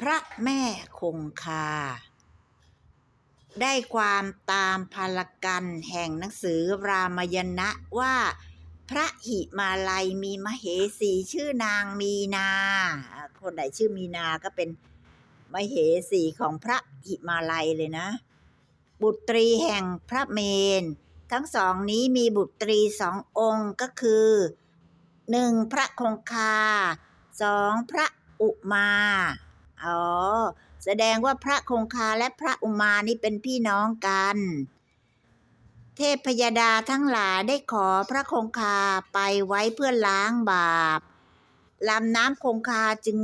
พระแม่คงคา ได้ความตามพารกันแห่งหนังสือรามยณะว่า พระหิมาลัยมีมเหสีชื่อนางมีนาอ่าคนไหนชื่อมีนาก็เป็นมเหสีของพระหิมาลัยเลยนะ บุตรีแห่งพระเมน ทั้งสองนี้มีบุตรีสององค์ก็คือหนึ่งพระคงคาสองพระอุมา อ๋อ แสดงว่าพระคงคาและพระอุมานี่เป็นพี่น้องกัน เทพพยดาทั้งหลายได้ขอพระคงคาไปไว้เพื่อล้างบาปลำน้ำคงคาจึง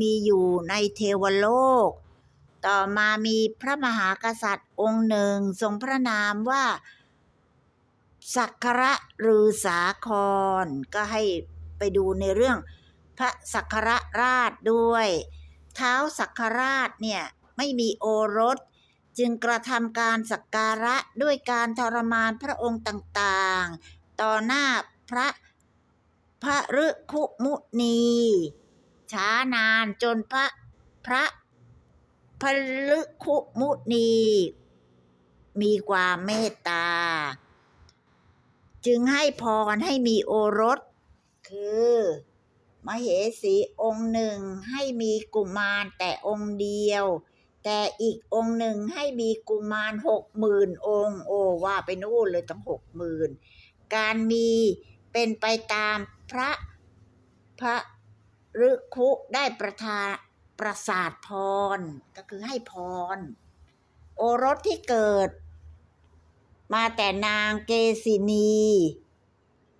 มีอยู่ในเทวโลก ต่อมามีพระมหากษัตริย์องค์หนึ่งทรงพระนามว่า สักกระรือสาคร ก็ให้ไปดูในเรื่องพระสักกระราชด้วย ท้าสักกราชเนี่ยไม่มีโอรส จึงกระทำการสักการะด้วยการทรมานพระองค์ต่างๆ ต่อหน้าพระพระฤคุมุนี ช้านานจนพระพระพระฤคุมุนี มีความเมตตา จึงให้พรให้มีโอรส คือ มเหสีองค์หนึ่งให้มีกุมารแต่องค์เดียว แต่อีกองค์หนึ่งให้มีกุมารหกหมื่นองค์โอว่าไปนู่นเลยตั้งหกหมื่นการมีเป็นไปตามพระพระฤคุได้ประทานประสาทพรก็คือให้พร โอรสที่เกิด มาแต่นางเกษินี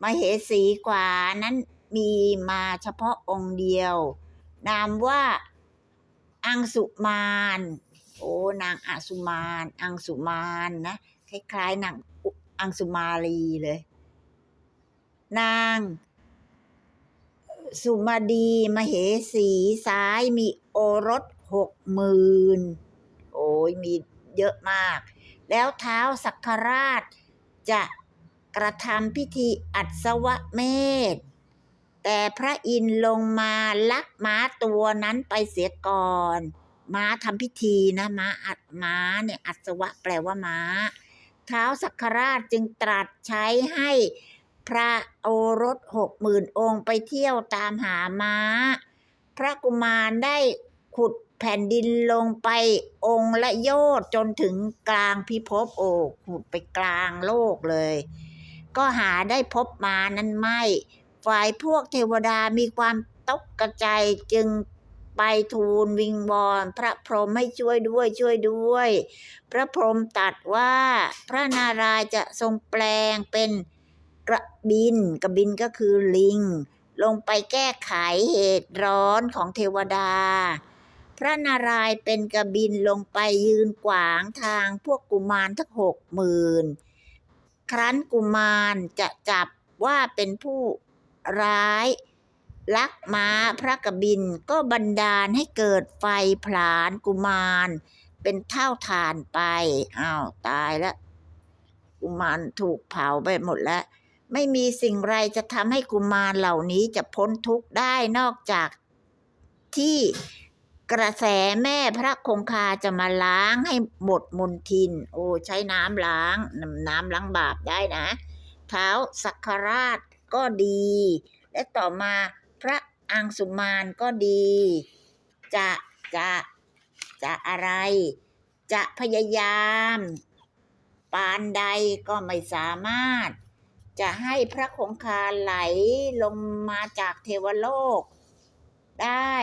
มาเหสีกว่านั้น มีมาเฉพาะองค์เดียว นามว่าอังสุมานโอ้นางอังสุมาน อังสุมานนะคล้ายๆนางอังสุมาลีเลย นางสุมาดีมเหสีซ้ายมีโอรสหกหมื่นโอ้ยมีเยอะมาก แล้วเท้าสักราชจะกระทำพิธีอัศวะเมธ แต่พระอินทร์ลงมาลักม้าตัวนั้นไปเสียก่อน ม้าทำพิธีนะม้าอัดม้าเนี่ยอัศวะแปลว่าม้า เท้าสักคราชจึงตรัสใช้ให้พระโอรสหกหมื่นองค์ไปเที่ยวตามหาม้า พระกุมารได้ขุดแผ่นดินลงไปองค์ละโยชน์จนถึงกลางพิภพโอขุดไปกลางโลกเลย ก็หาได้พบมานั้นไม่ ฝ่ายพวกเทวดามีความตกกระใจจึงไปทูลวิงวอนพระพรหมให้ช่วยด้วยช่วยด้วย พระพรหมตัดว่าพระนารายจะทรงแปลงเป็นกระบิน กระบินก็คือลิง ลงไปแก้ไขเหตุร้อนของเทวดา พระนารายเป็นกระบินลงไปยืนขวางทางพวกกุมารทั้งหกหมื่นครั้นกุมารจะจับว่าเป็นผู้ ร้าย ลักม้าพระกบินก็บันดาลให้เกิดไฟผลาญกุมาร เป็นเท่าทานไปอ้าวตายแล้วกุมารถูกเผาไปหมดแล้ว ไม่มีสิ่งไรจะทำให้กุมารเหล่านี้จะพ้นทุกข์ได้นอกจากที่กระแสแม่พระคงคาจะมาล้างให้หมดมนทิน โอ้ใช้น้ำล้างน้ำล้างบาปได้นะ เท้าสักราช ก็ดี และต่อมาพระอังสุมานก็ดี จะจะจะอะไร จะพยายามปานใดก็ไม่สามารถ จะให้พระคงคาไหลลงมาจากเทวโลก ได้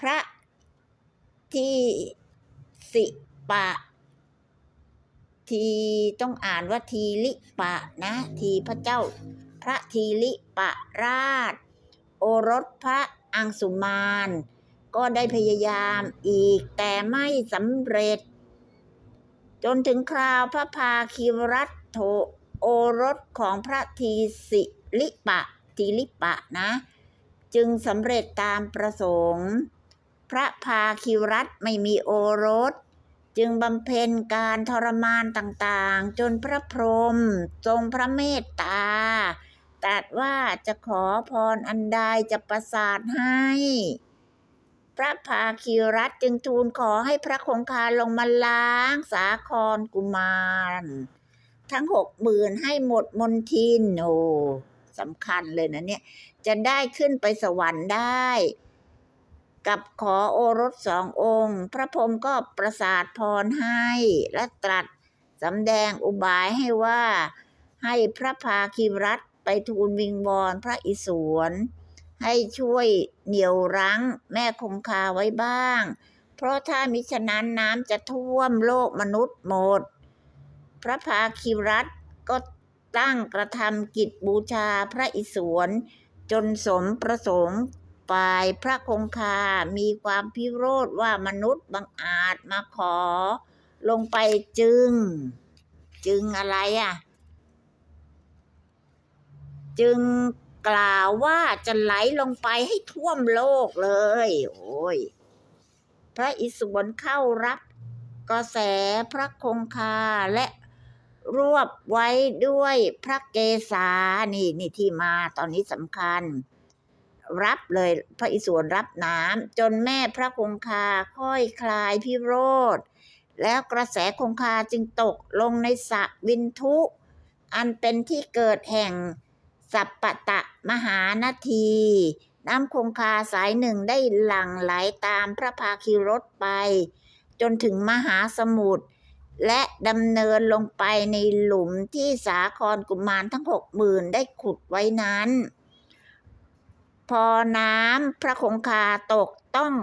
พระที่สิปะ ทีต้องอ่านว่าทีลิปะนะ ทีพระเจ้า พระทีลิปะราช โอรสพระอังสุมาน ก็ได้พยายามอีกแต่ไม่สำเร็จ จนถึงคราวพระพาคิรัตโถโอรสของพระทีสิลิปะทีลิปะนะ จึงสำเร็จตามประสงค์ พระพาคิรัตไม่มีโอรสจึงบำเพ็ญการทรมานต่างๆ จนพระพรหมทรงพระเมตตา ตรัสว่าจะขอพรอันใดจะประสาทให้ พระภาคีรัตจึงทูลขอให้พระคงคาลงมาล้างสาครกุมาร ทั้งหกหมื่นให้หมดมนทินโอ้สำคัญเลยนะเนี่ย จะได้ขึ้นไปสวรรค์ได้ กับขอโอรสสององค์ พระพรหมก็ประสาทพรให้ และตรัสสำแดงอุบายให้ว่า ให้พระภาคีรัต ไปทูลวิงวอนพระอิศวรให้ช่วยเหนี่ยวรั้งแม่คงคาไว้บ้าง เพราะถ้ามิฉะนั้นน้ำจะท่วมโลกมนุษย์หมด พระภาคีรัตก็ตั้งกระทำกิจบูชาพระอิศวรจนสมประสงค์ฝ่ายพระคงคา มีความพิโรธว่ามนุษย์บังอาจมาขอ ลงไปจึง จึงอะไรอะ จึงกล่าวว่าจะไหลลงไปให้ท่วมโลกเลย โอ้ย พระอิศวรเข้ารับกระแสพระคงคาและรวบไว้ด้วยพระเกศานี่นี่ที่มาตอนนี้สำคัญ รับเลยพระอิศวรรับน้ำจนแม่พระคงคาค่อยคลายพิโรธแล้วกระแสคงคาจึงตกลงในสระวินทุ อันเป็นที่เกิดแห่ง สัปปะตะมหานาที น้ำคงคาสายหนึ่งได้หลั่งไหลตามพระภาคีรถไป จนถึงมหาสมุทรและดำเนินลงไปในหลุมที่สาครกุมารทั้งหกหมื่นได้ขุดไว้นั้น พอน้ำพระคงคาตกต้อง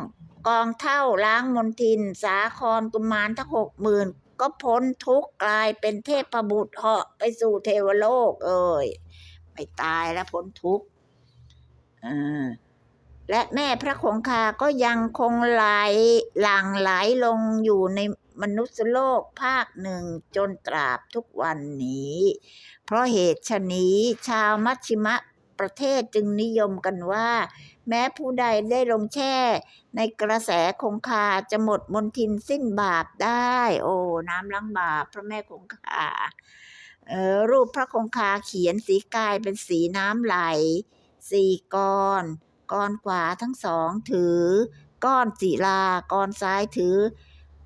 กองเท่าล้างมนทิน สาครกุมารทั้งหกหมื่นก็พ้นทุกข์กลายเป็นเทพบุตรเหาะไปสู่เทวโลกเอ่ย ไม่ตายแล้วพ้นทุกข์และแม่พระคงคาก็ยังคงไหลหลั่งไหลลงอยู่ในมนุษยโลกภาคหนึ่งจนตราบทุกวันนี้ เพราะเหตุชะนี้ชาวมัชชิมะประเทศจึงนิยมกันว่า แม้ผู้ใดได้ลงแช่ ในกระแสคงคาจะหมดมนทินสิ้นบาปได้ โอ้ น้ำล้างบาปพระแม่คงคา เออรูปพระคงคาเขียนสีกายเป็นสีน้ำไหล สี่ก้อนก้อนขวาทั้งสองถือ ก้อนศิลาก้อนซ้ายถือ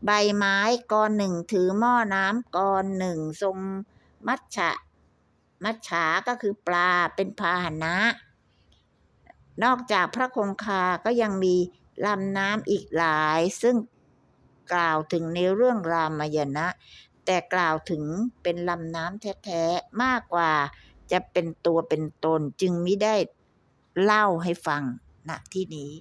ใบไม้ก้อนหนึ่งถือหม้อน้ำก้อนหนึ่งทรงมัจฉะมัจฉาก็คือปลาเป็นพาหนะ นอกจากพระคงคาก็ยังมีลำน้ำอีกหลาย ซึ่งกล่าวถึงในเรื่องรามยณะ แต่กล่าวถึงเป็นลำน้ำแท้ๆ มากกว่าจะเป็นตัวเป็นตนจึงไม่ได้เล่าให้ฟังณที่นี้